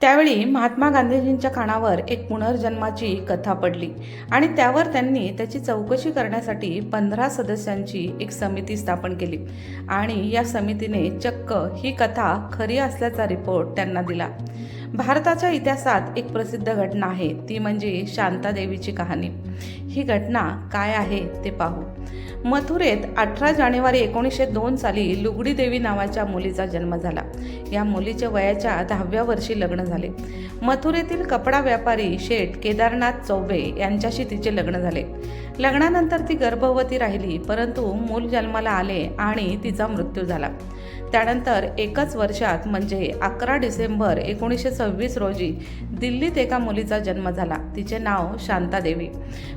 त्यावेळी महात्मा गांधीजींच्या कानावर एक पुनर्जन्माची कथा पडली आणि त्यावर त्यांनी त्याची चौकशी करण्यासाठी पंधरा सदस्यांची एक समिती स्थापन केली. आणि या समितीने चक्क ही कथा खरी असल्याचा रिपोर्ट त्यांना दिला. भारताच्या इतिहासात एक प्रसिद्ध घटना आहे ती म्हणजे शांतादेवीची कहाणी. ही घटना काय आहे ते पाहू. मथुरेत अठरा जानेवारी एकोणीसशे दोन साली लुगडी देवी नावाच्या मुलीचा जन्म झाला. या मुलीच्या वयाच्या दहाव्या वर्षी लग्न झाले. मथुरेतील कपडा व्यापारी शेठ केदारनाथ चौबे यांच्याशी तिचे लग्न झाले. लग्नानंतर ती गर्भवती राहिली परंतु मूल जन्माला आले आणि तिचा मृत्यू झाला. त्यानंतर एकच वर्षात म्हणजे अकरा डिसेंबर एकोणीसशे सव्वीस रोजी दिल्लीत एका मुलीचा जन्म झाला. तिचे नाव शांतादेवी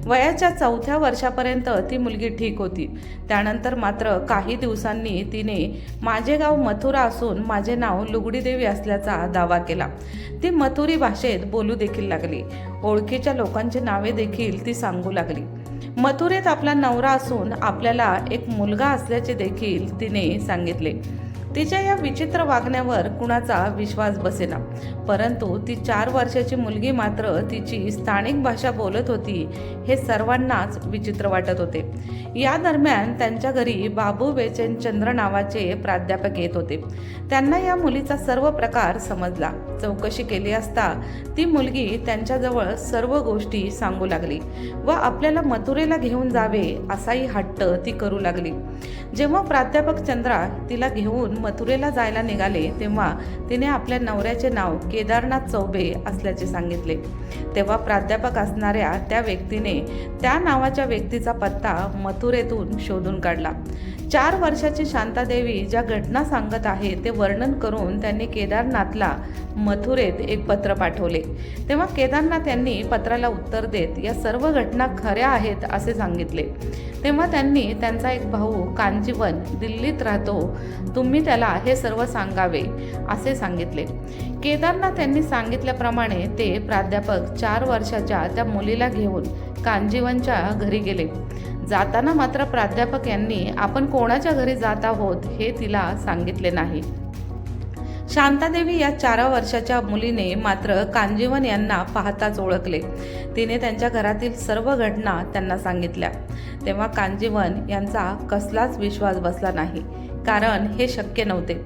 वयाच्या चौथ्या वर्षापर्यंत ती मुलगी ठीक होती. त्यानंतर मात्र काही दिवसांनी तिने माझे गाव मथुरा असून माझे नाव लुगडीदेवी असल्याचा दावा केला. ती मथुरी भाषेत बोलू देखील लागली. ओळखीच्या लोकांची नावे देखील ती सांगू लागली. मथुरेत आपला नवरा असून आपल्याला एक मुलगा असल्याचे देखील तिने सांगितले. तिच्या या विचित्र वागण्यावर कुणाचा विश्वास बसेना. परंतु ती चार वर्षाची मुलगी मात्र तिची स्थानिक भाषा बोलत होती हे सर्वांनाच विचित्र वाटत होते. या दरम्यान त्यांच्या घरी बाबू बेचैन चंद्र नावाचे प्राध्यापक येत होते. त्यांना या मुलीचा सर्व प्रकार समजला. चौकशी केली असता ती मुलगी त्यांच्याजवळ सर्व गोष्टी सांगू लागली व आपल्याला मथुरेला घेऊन जावे असाही हट्ट ती करू लागली. जेव्हा प्राध्यापक चंद्रा तिला घेऊन मथुरेला जायला निघाले तेव्हा तिने आपल्या नवऱ्याचे नाव केदारनाथ चौबे असल्याचे सांगितले. तेव्हा प्राध्यापक असणाऱ्या त्या व्यक्तीने त्या नावाच्या व्यक्तीचा पत्ता मथुरेतून शोधून काढला. चार वर्षाची शांतादेवी ज्या घटना सांगत आहे ते वर्णन करून त्यांनी केदारनाथला मथुरेत एक पत्र पाठवले. तेव्हा केदारनाथ यांनी पत्राला उत्तर देत या सर्व घटना खऱ्या आहेत असे सांगितले. तेव्हा त्यांनी त्यांचा एक भाऊ कांजीवन दिल्लीत राहतो तुम्ही त्याला हे सर्व सांगावे असे सांगितले. केदारनाथ यांनी सांगितल्याप्रमाणे ते प्राध्यापक चार वर्षाच्या त्या मुलीला घेऊन कांजीवनच्या घरी गेले. जाताना मात्र प्राध्यापक यांनी आपण कोणाच्या घरी जात आहोत हे तिला सांगितले नाही. शांतादेवी या चार वर्षाच्या मुलीने मात्र कांजीवन यांना पाहताच ओळखले. तिने त्यांच्या घरातील सर्व घटना त्यांना सांगितल्या. तेव्हा कांजीवन यांचा कसलाच विश्वास बसला नाही कारण हे शक्य नव्हते.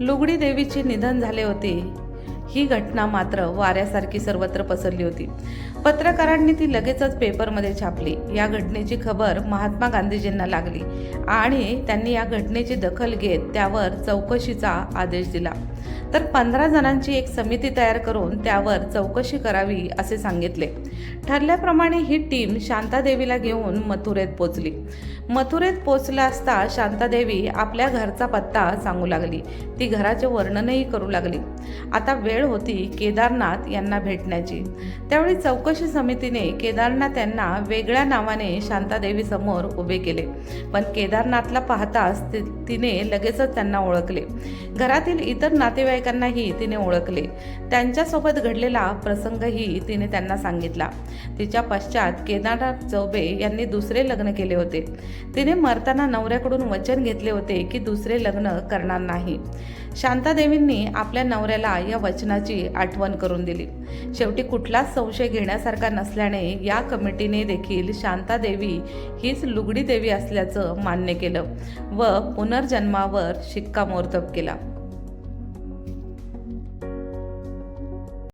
लुगडी देवीचे निधन झाले होते ही घटना मात्र वाऱ्यासारखी सर्वत्र पसरली होती. पत्रकारांनी ती लगेचच पेपरमध्ये छापली. या घटनेची खबर महात्मा गांधीजींना लागली आणि त्यांनी या घटनेची दखल घेत त्यावर चौकशीचा आदेश दिला. तर पंधरा जणांची एक समिती तयार करून त्यावर चौकशी करावी असे सांगितले. ठरल्याप्रमाणे ही टीम शांतादेवीला घेऊन मथुरेत पोचली. मथुरेत पोचला असता शांतादेवी आपल्या घरचा पत्ता सांगू लागली. ती घराचे वर्णनही करू लागली. आता वेळ होती केदारनाथ यांना भेटण्याची. त्यावेळी चौकशी समितीने केदारनाथ यांना वेगळ्या नावाने शांतादेवी समोर उभे केले. पण केदारनाथला पाहताच ति- तिने लगेचच त्यांना ओळखले. घरातील इतर नातेवाईकांनाही तिने ओळखले. त्यांच्यासोबत घडलेला प्रसंगही तिने त्यांना सांगितला. तिच्या पश्चात केदारनाथ चौबे यांनी दुसरे लग्न केले होते. तिने मरताना नवऱ्याकडून वचन घेतले होते की दुसरे लग्न करणार नाही. शांतादेवींनी आपल्या नवऱ्याला या वचनाची आठवण करून दिली. शेवटी कुठलाच संशय घेण्यासारखा नसल्याने या कमिटीने देखील शांतादेवी हीच लुगडी देवी असल्याचं मान्य केलं व पुनर्जन्मावर शिक्कामोर्तब केला.